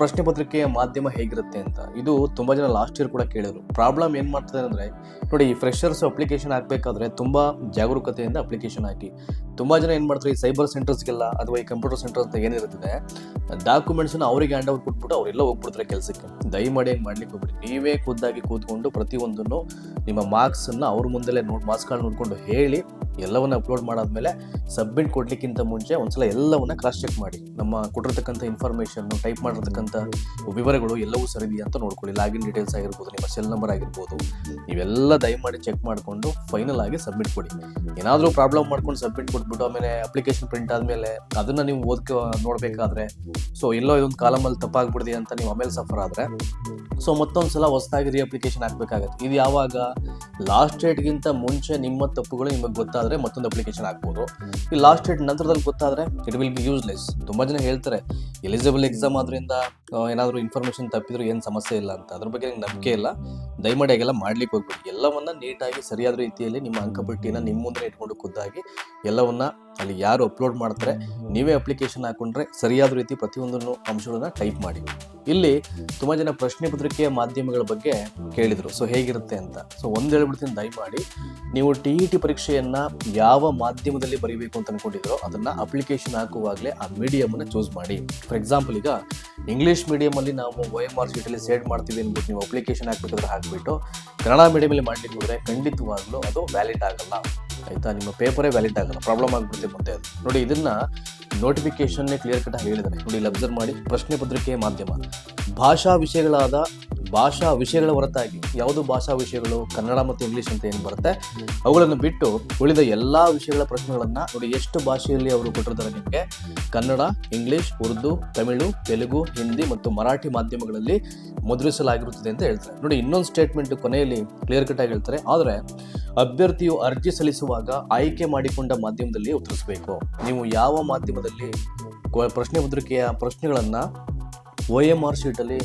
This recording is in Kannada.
ಪ್ರಶ್ನೆ ಪತ್ರಿಕೆಯ ಮಾಧ್ಯಮ ಹೇಗಿರುತ್ತೆ ಅಂತ. ಇದು ತುಂಬ ಜನ ಲಾಸ್ಟ್ ಇಯರ್ ಕೂಡ ಕೇಳಿದ್ರು. ಪ್ರಾಬ್ಲಮ್ ಏನು ಮಾಡ್ತದೆ ಅಂದರೆ, ನೋಡಿ ಫ್ರೆಶರ್ಸ್ ಅಪ್ಲಿಕೇಶನ್ ಹಾಕಬೇಕಾದ್ರೆ ತುಂಬ ಜಾಗರೂಕತೆಯಿಂದ ಅಪ್ಲಿಕೇಶನ್ ಹಾಕಿ. ತುಂಬ ಜನ ಏನು ಮಾಡ್ತಾರೆ, ಈ ಸೈಬರ್ ಸೆಂಟರ್ಸ್ಗೆಲ್ಲ ಅಥವಾ ಈ ಕಂಪ್ಯೂಟರ್ ಸೆಂಟರ್ ಅಂತ ಏನಿರುತ್ತದೆ ಡಾಕ್ಯುಮೆಂಟ್ಸ್ನ ಅವರಿಗೆ ಹ್ಯಾಂಡ್ ಓವರ್ ಕೊಟ್ಬಿಟ್ಟು ಅವರೆಲ್ಲ ಹೋಗ್ಬಿಡ್ತಾರೆ ಕೆಲಸಕ್ಕೆ. ದಯಮಾಡಿ ಏನು ಮಾಡ್ಲಿಕ್ಕೆ ಹೋಗ್ಬಿಡಿ. ನೀವೇ ಖುದ್ದಾಗಿ ಕೂತ್ಕೊಂಡು ಪ್ರತಿಯೊಂದನ್ನು ನಿಮ್ಮ ಮಾರ್ಕ್ಸನ್ನು ಅವ್ರ ಮುಂದೆಲೇ ನೋಡಿ ಮಾರ್ಕ್ಸ್ಗಳನ್ನ ನೋಡ್ಕೊಂಡು ಹೇಳಿ ಎಲ್ಲವನ್ನ ಅಪ್ಲೋಡ್ ಮಾಡಾದ್ಮೇಲೆ ಸಬ್ಮಿಟ್ ಕೊಡ್ಲಿಕ್ಕಿಂತ ಮುಂಚೆ ಒಂದ್ಸಲ ಎಲ್ಲವನ್ನ ಕ್ರಾಸ್ ಚೆಕ್ ಮಾಡಿ. ನಮ್ಮ ಕೊಟ್ಟಿರ್ತಕ್ಕಂಥ ಇನ್ಫಾರ್ಮೇಷನ್ ಟೈಪ್ ಮಾಡಿರ್ತಕ್ಕಂಥ ವಿವರಗಳು ಎಲ್ಲವೂ ಸರಿದೆಯಾ ಅಂತ ನೋಡ್ಕೊಳ್ಳಿ. ಲಾಗಿನ್ ಡೀಟೇಲ್ಸ್ ಆಗಿರ್ಬೋದು, ನಿಮ್ಮ ಸೆಲ್ ನಂಬರ್ ಆಗಿರ್ಬೋದು ಇವೆಲ್ಲ ದಯಮಾಡಿ ಚೆಕ್ ಮಾಡಿಕೊಂಡು ಫೈನಲ್ ಆಗಿ ಸಬ್ಮಿಟ್ ಕೊಡಿ. ಏನಾದರೂ ಪ್ರಾಬ್ಲಮ್ ಮಾಡ್ಕೊಂಡು ಸಬ್ಮಿಟ್ ಕೊಟ್ಬಿಟ್ಟು ಆಮೇಲೆ ಅಪ್ಲಿಕೇಶನ್ ಪ್ರಿಂಟ್ ಆದಮೇಲೆ ಅದನ್ನ ನೀವು ಓದ್ಕ, ನೋಡಬೇಕಾದ್ರೆ ಸೊ ಎಲ್ಲೋ ಇದೊಂದು ಕಾಲಮಲ್ಲಿ ತಪ್ಪಾಗ್ಬಿಡಿದೆ ಅಂತ ನೀವು ಆಮೇಲೆ ಸಫರ್ ಆದರೆ ಸೊ ಮತ್ತೊಂದು ಸಲ ಹೊಸದಾಗಿ ರೀ ಅಪ್ಲಿಕೇಶನ್ ಹಾಕಬೇಕಾಗತ್ತೆ. ಇದು ಯಾವಾಗ? ಲಾಸ್ಟ್ ಡೇಟ್ಗಿಂತ ಮುಂಚೆ ನಿಮ್ಮ ತಪ್ಪುಗಳು ನಿಮಗೆ ಗೊತ್ತಾದರೆ ಮತ್ತೊಂದು ಅಪ್ಲಿಕೇಶನ್ ಹಾಕ್ಬೋದು. ಈ ಲಾಸ್ಟ್ ಡೇಟ್ ನಂತರದಲ್ಲಿ ಗೊತ್ತಾದರೆ ಇಟ್ ವಿಲ್ ಬಿ ಯೂಸ್ಲೆಸ್ ತುಂಬ ಜನ ಹೇಳ್ತಾರೆ ಎಲಿಜಿಬಲ್ ಎಕ್ಸಾಮ್ ಆದ್ರಿಂದ ಏನಾದರೂ ಇನ್ಫಾರ್ಮೇಶನ್ ತಪ್ಪಿದ್ರು ಏನು ಸಮಸ್ಯೆ ಇಲ್ಲ ಅಂತ. ಅದ್ರ ಬಗ್ಗೆ ನಂಗೆ ನಂಬಿಕೆ ಇಲ್ಲ. ದಯಮಾಡಿ ಹಾಗೆಲ್ಲ ಮಾಡ್ಲಿಕ್ಕೆ ಹೋಗ್ಬಿಡಿ. ಎಲ್ಲವನ್ನ ನೀಟಾಗಿ ಸರಿಯಾದ ರೀತಿಯಲ್ಲಿ ನಿಮ್ಮ ಅಂಕಪಟ್ಟಿನ ನಿಮ್ಮ ಮುಂದೆ ಇಟ್ಕೊಂಡು ಖುದ್ದಾಗಿ ಎಲ್ಲವನ್ನ ಅಲ್ಲಿ ಯಾರು ಅಪ್ಲೋಡ್ ಮಾಡ್ತಾರೆ ನೀವೇ ಅಪ್ಲಿಕೇಶನ್ ಹಾಕೊಂಡ್ರೆ ಸರಿಯಾದ ರೀತಿ ಪ್ರತಿಯೊಂದನ್ನು ಅಂಶಗಳನ್ನ ಟೈಪ್ ಮಾಡಿ. ಇಲ್ಲಿ ತುಂಬಾ ಜನ ಪ್ರಶ್ನೆ ಪತ್ರಿಕೆಯ ಮಾಧ್ಯಮಗಳ ಬಗ್ಗೆ ಕೇಳಿದ್ರು. ಸೊ ಹೇಗಿರುತ್ತೆ ಅಂತ. ಸೊ ಒಂದು ಹೇಳ್ಬಿಡ್ತೀನಿ ದಯಮಾಡಿ. ನೀವು ಟಿ ಇ ಟಿ ಪರೀಕ್ಷೆಯನ್ನ ಯಾವ ಮಾಧ್ಯಮದಲ್ಲಿ ಬರೀಬೇಕು ಅಂತ ಅನ್ಕೊಂಡಿದ್ರು ಅದನ್ನ ಅಪ್ಲಿಕೇಶನ್ ಹಾಕುವಾಗಲೇ ಆ ಮೀಡಿಯಮ್ ಅನ್ನ ಚೂಸ್ ಮಾಡಿ. ಫಾರ್ ಎಕ್ಸಾಂಪಲ್ ಈಗ ಇಂಗ್ಲೀಷ್ ಮೀಡಿಯಂ ಅಲ್ಲಿ ನಾವು ವೈ ಎಂ ಆರ್ ಶೀಟಲ್ಲಿ ಸೇಡ್ ಮಾಡ್ತೀವಿ ಅಂದ್ಬಿಟ್ಟು ನೀವು ಅಪ್ಲಿಕೇಶನ್ ಹಾಕ್ಬೇಕಾದ್ರೆ ಹಾಕ್ಬಿಟ್ಟು ಕನ್ನಡ ಮೀಡಿಯಮಲ್ಲಿ ಮಾಡ್ಲಿಕ್ಕೆ ಖಂಡಿತವಾಗ್ಲೂ ಅದು ವ್ಯಾಲಿಡ್ ಆಗಲ್ಲ. ಆಯಿತಾ? ನಿಮ್ಮ ಪೇಪರೇ ವ್ಯಾಲಿಡ್ ಆಗಲ್ಲ. ಪ್ರಾಬ್ಲಮ್ ಆಗ್ಬಿಡುತ್ತೆ ಮತ್ತೆ ಅದು. ನೋಡಿ, ಇದನ್ನ ನೋಟಿಫಿಕೇಶನ್ ಕ್ಲಿಯರ್ ಕಟ್ ಆಗಿ ಹೇಳಿದ್ದಾರೆ. ನೋಡಿ, ಇಲ್ಲಿ ಅಬ್ಸರ್ವ್ ಮಾಡಿ ಪ್ರಶ್ನೆ ಪತ್ರಿಕೆ ಮಾಧ್ಯಮ. ಭಾಷಾ ವಿಷಯಗಳಾದ ಭಾಷಾ ವಿಷಯಗಳ ಹೊರತಾಗಿ ಯಾವುದು ಭಾಷಾ ವಿಷಯಗಳು ಕನ್ನಡ ಮತ್ತು ಇಂಗ್ಲಿಷ್ ಅಂತ ಏನು ಬರುತ್ತೆ? ಅವುಗಳನ್ನು ಬಿಟ್ಟು ಉಳಿದ ಎಲ್ಲ ವಿಷಯಗಳ ಪ್ರಶ್ನೆಗಳನ್ನು ನೋಡಿ ಎಷ್ಟು ಭಾಷೆಯಲ್ಲಿ ಅವರು ಕೊಟ್ಟಿರ್ತಾರೆ ನಿಮಗೆ? ಕನ್ನಡ, ಇಂಗ್ಲಿಷ್, ಉರ್ದು, ತಮಿಳು, ತೆಲುಗು, ಹಿಂದಿ ಮತ್ತು ಮರಾಠಿ ಮಾಧ್ಯಮಗಳಲ್ಲಿ ಮುದ್ರಿಸಲಾಗಿರುತ್ತದೆ ಅಂತ ಹೇಳ್ತಾರೆ. ನೋಡಿ, ಇನ್ನೊಂದು ಸ್ಟೇಟ್ಮೆಂಟ್ ಕೊನೆಯಲ್ಲಿ ಕ್ಲಿಯರ್ ಕಟ್ ಆಗಿ ಹೇಳ್ತಾರೆ. ಆದರೆ ಅಭ್ಯರ್ಥಿಯು ಅರ್ಜಿ ಸಲ್ಲಿಸುವಾಗ ಆಯ್ಕೆ ಮಾಡಿಕೊಂಡ ಮಾಧ್ಯಮದಲ್ಲಿ ಉತ್ತರಿಸಬೇಕು. ನೀವು ಯಾವ ಮಾಧ್ಯಮದಲ್ಲಿ ಪ್ರಶ್ನೆ ಪತ್ರಿಕೆಯ ಪ್ರಶ್ನೆಗಳನ್ನು ಒ ಎಂ ಆರ್ ಶೀಟಲ್ಲಿ